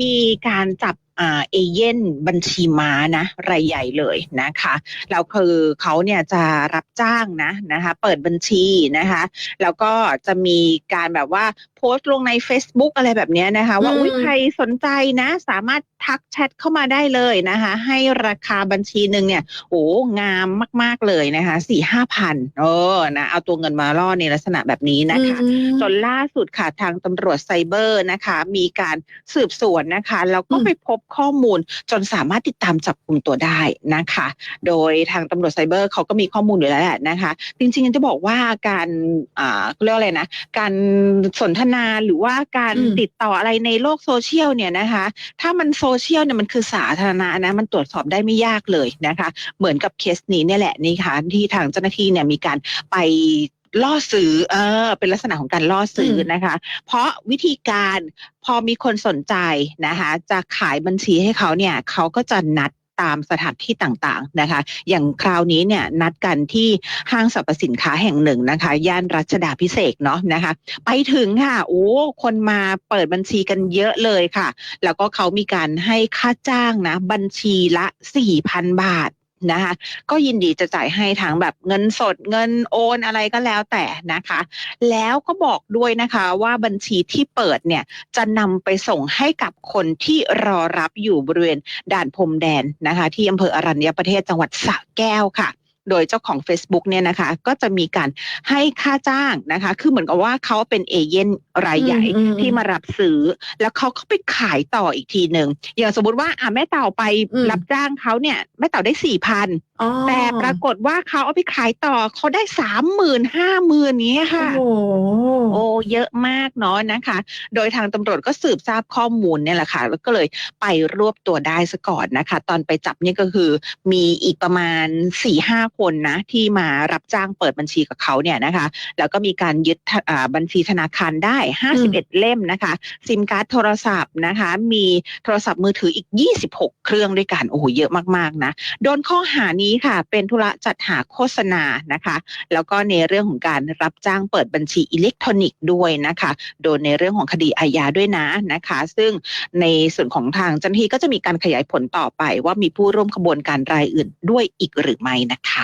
มีการจับ เอเย่นบัญชีม้านะรายใหญ่เลยนะคะแล้วคือเขาเนี่ยจะรับจ้างนะนะคะ เปิดบัญชีนะคะ แล้วก็จะมีการแบบว่าโพสต์ลงใน Facebook อะไรแบบเนี้ยนะคะ ว่าอืมอุ้ยใครสนใจนะ สามารถทักแชทเข้ามาได้เลยนะคะ ให้ราคาบัญชีหนึ่งเนี่ยโอ้งามมาก ๆ เลยนะคะสี่ห้าพันเออนะเอาตัวเงินมาล่อในลักษณะแบบนี้นะคะอืมจนล่าสุดค่ะทางตำรวจไซเบอร์นะคะ มีการสืบสวนนะคะแล้วก็อืมไปพบข้อมูลจนสามารถติดตามจับกลุ่มตัวได้นะคะ โดยทางตำรวจไซเบอร์เขาก็มีข้อมูลอยู่แล้วแหละนะคะ จริงๆจะบอกว่าการอ่าเขาเรียกว่าอะไรนะ การสนทนาหรือว่าการอืมติดต่ออะไรในโลกโซเชียลเนี่ยนะคะ ถ้ามันโซเชียลเนี่ยมันคือสาธารณะนะมันตรวจสอบได้ไม่ยากเลยนะคะ เหมือนกับเคสนี้เนี่ยแหละนี่ค่ะที่ทางเจ้าหน้าที่เนี่ยมีการไป ล่อซื้อเออเป็นลักษณะของการล่อซื้ออมนะคะ เพราะวิธีการพอมีคนสนใจนะคะ จะขายบัญชีให้เขาเนี่ยเขาก็จะนัดตามสถานที่ต่างๆนะคะ อย่างคราวนี้เนี่ยนัดกันที่ห้างสรรพสินค้าแห่งหนึ่งนะคะ ย่านรัชดาพิเศษกเนาะนะคะ ไปถึงค่ะ โอ้คนมาเปิดบัญชีกันเยอะเลยค่ะ แล้วก็เขามีการให้ค่าจ้างนะ บัญชีละสี่พันบาท นะคะก็ยินดีจะจ่ายให้ทั้งแบบเงินสดเงินโอนอะไรก็แล้วแต่นะคะ แล้วก็บอกด้วยนะคะว่าบัญชีที่เปิดเนี่ยจะนำไปส่งให้กับคนที่รอรับอยู่บริเวณด่านพรมแดนนะคะ ที่อำเภออรัญญประเทศจังหวัดสระแก้วค่ะ โดยเจ้าของ Facebook เนี่ยนะคะ ก็จะมีการให้ค่าจ้างนะคะ คือเหมือนกับว่าเขาเป็นเอเย่นรายใหญ่อืมอืมที่มารับซื้อ แล้วเขาก็ไปขายต่ออีกทีหนึ่งอย่างสมมติว่าอะแม่เต่าไปอืมรับจ้างเขาเนี่ยแม่เต่าได้สี่พันอ๋อแต่ปรากฏว่าเขาเอาไปขายต่อเขาได้สามหมื่นห้าหมื่นนี้ยค่ะ โอ้โหโอ้เยอะมากเนาะนะคะ โดยทางตำรวจก็สืบทราบข้อมูลเนี่ยแหละค่ะ แล้วก็เลยไปรวบตัวได้ซะก่อนนะคะ ตอนไปจับเนี่ยก็คือมีอีกประมาณ4ี่ห้าคนนะที่มารับจ้างเปิดบัญชีกับเขาเนี่ยนะคะ แล้วก็มีการยึดทะอ่าบัญชีธนาคารได้ 51 เล่มนะคะ ซิมการ์ดโทรศัพท์นะคะ มีโทรศัพท์มือถืออีก 26 เครื่องด้วยกัน โอ้โห เยอะมากๆนะ โดนข้อหานี้ค่ะ เป็นธุระจัดหาโฆษณานะคะ แล้วก็ในเรื่องของการรับจ้างเปิดบัญชีอิเล็กทรอนิกส์ด้วยนะคะ โดนในเรื่องของคดีอาญาด้วยนะนะคะ ซึ่งในส่วนของทางเจ้าหน้าที่ก็จะมีการขยายผลต่อไปว่ามีผู้ร่วมขบวนการรายอื่นด้วยอีกหรือไม่นะคะ